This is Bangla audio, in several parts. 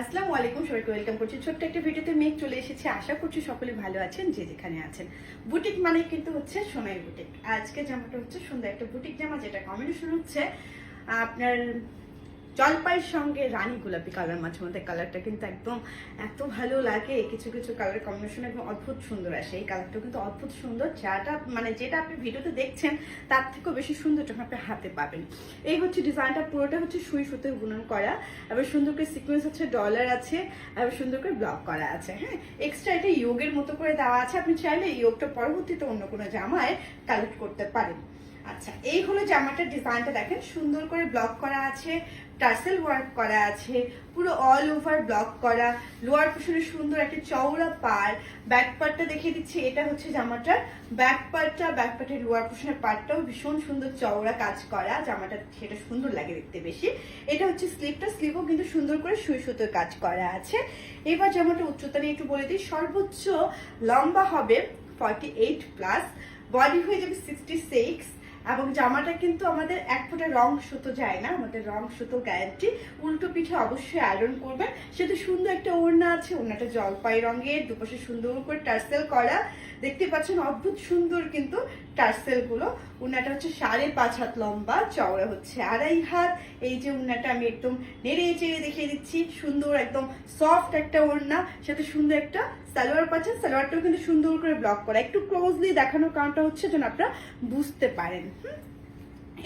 আসসালামু আলাইকুম, সবাইকে ওয়েলকাম করছি। ছোট্ট একটা ভিডিওতে মেঘ চলে এসেছে। আশা করছি সকলে ভালো আছেন, যে যেখানে আছেন। বুটিক মানে কিন্তু হচ্ছে সোনাই বুটিক। আজকে জামাটা হচ্ছে সুন্দর একটা বুটিক জামা, যেটা কম্বিনেশন হচ্ছে আপনার জলপাইয়ের সঙ্গে রানী গোলাপি কালার মাঝে মধ্যে কালারটা কিন্তু একদম এত ভালো লাগে, কিছু কিছু কালার কম্বিনেশন একদম অদ্ভুত সুন্দর আসে। এই কালারটা কিন্তু অদ্ভুত সুন্দর, যাটা মানে যেটা আপনি ভিডিওতে দেখছেন, তার থেকেও বেশি সুন্দর যখন আপনি হাতে পাবেন। এই হচ্ছে ডিজাইনটা পুরোটা হচ্ছে সুই সুতে বুনন করা। আবার সুন্দর করে সিকোয়েন্স হচ্ছে ডলার আছে, আবার সুন্দর করে ব্লক করা আছে হ্যাঁ? এক্সট্রা এটা ইয়োগের মতো করে দেওয়া আছে, আপনি চাইলে ইয়োগটা পরবর্তীতে অন্য কোনো জামায় কালেক্ট করতে পারেন। আচ্ছা এই হলো জামাটার ডিজাইনটা দেখেন, সুন্দর করে ব্লক করা আছে টার্সেল ওয়ার্ক করা আছে, পুরো অল ওভার ব্লক করা লোয়ার পোর্শনে সুন্দর একটা চওড়া পার ব্যাক পার্টটা দেখিয়ে দিচ্ছি, এটা হচ্ছে জামাটার ব্যাক পার্টটা ব্যাক পার্টের লোয়ার পোর্শনের পার্টটাও ভীষণ সুন্দর চওড়া কাজ করা, জামাটা সেটা সুন্দর লাগে দেখতে বেশি। এটা হচ্ছে স্লিপটা স্লিপও কিন্তু সুন্দর করে সুই সুতোর কাজ করা আছে। এবার জামাটা উচ্চতা নিয়ে একটু বলে দিই, সর্বোচ্চ লম্বা হবে ফর্টি এইট প্লাস বডি হয়ে যাবে সিক্সটি সিক্স এবং জামাটা কিন্তু আমাদের এক ফোঁটা রং সুতো যায় না, আমাদের রং সুতো গ্যারান্টি উল্টো পিঠে অবশ্যই আয়রন করবে সেটা সুন্দর একটা ওড়না আছে, ওড়নাটা জলপাই রঙের, দুপাশে সুন্দর করে টার্সেল করা। দেখতে পাচ্ছেন অদ্ভুত সুন্দর কিন্তু টার্সেলগুলো উন্নাটা হচ্ছে সাড়ে পাঁচ হাত লম্বা, চওড়া হচ্ছে আড়াই হাত। এই যে উন্নাটা আমি একদম নেড়ে চেড়ে দেখিয়ে দিচ্ছি। সুন্দর একদম সফট একটা ওড়না, সাথে সুন্দর একটা সালোয়ার পাচ্ছেন সালোয়ারটাও কিন্তু সুন্দর করে ব্লক করা। একটু ক্লোজলি দেখানোর কারণটা হচ্ছে যেন আপনারা বুঝতে পারেন, হুম?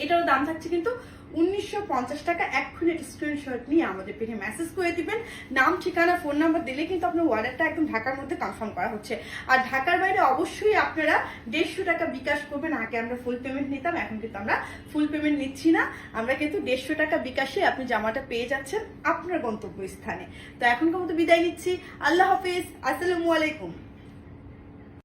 এটারও দাম থাকছে কিন্তু উনিশশো পঞ্চাশ টাকা। এক্ষুনি একটা স্ক্রিনশট নিয়ে আমাদের পেজে মেসেজ করে দিবেন। নাম, ঠিকানা ফোন নাম্বার দিলে কিন্তু আপনার অর্ডারটা একদম ঢাকার মধ্যে কনফার্ম করা হচ্ছে। আর ঢাকার বাইরে অবশ্যই আপনারা দেড়শো টাকা বিকাশ করবেন। আগে আমরা ফুল পেমেন্ট নিতাম, এখন কিন্তু আমরা ফুল পেমেন্ট নিচ্ছি না। আমরা কিন্তু দেড়শো টাকা বিকাশে আপনি জামাটা পেয়ে যাচ্ছেন আপনার গন্তব্য স্থানে তো এখনকার মতো বিদায় নিচ্ছি। আল্লাহ হাফিজ। আসসালামু আলাইকুম।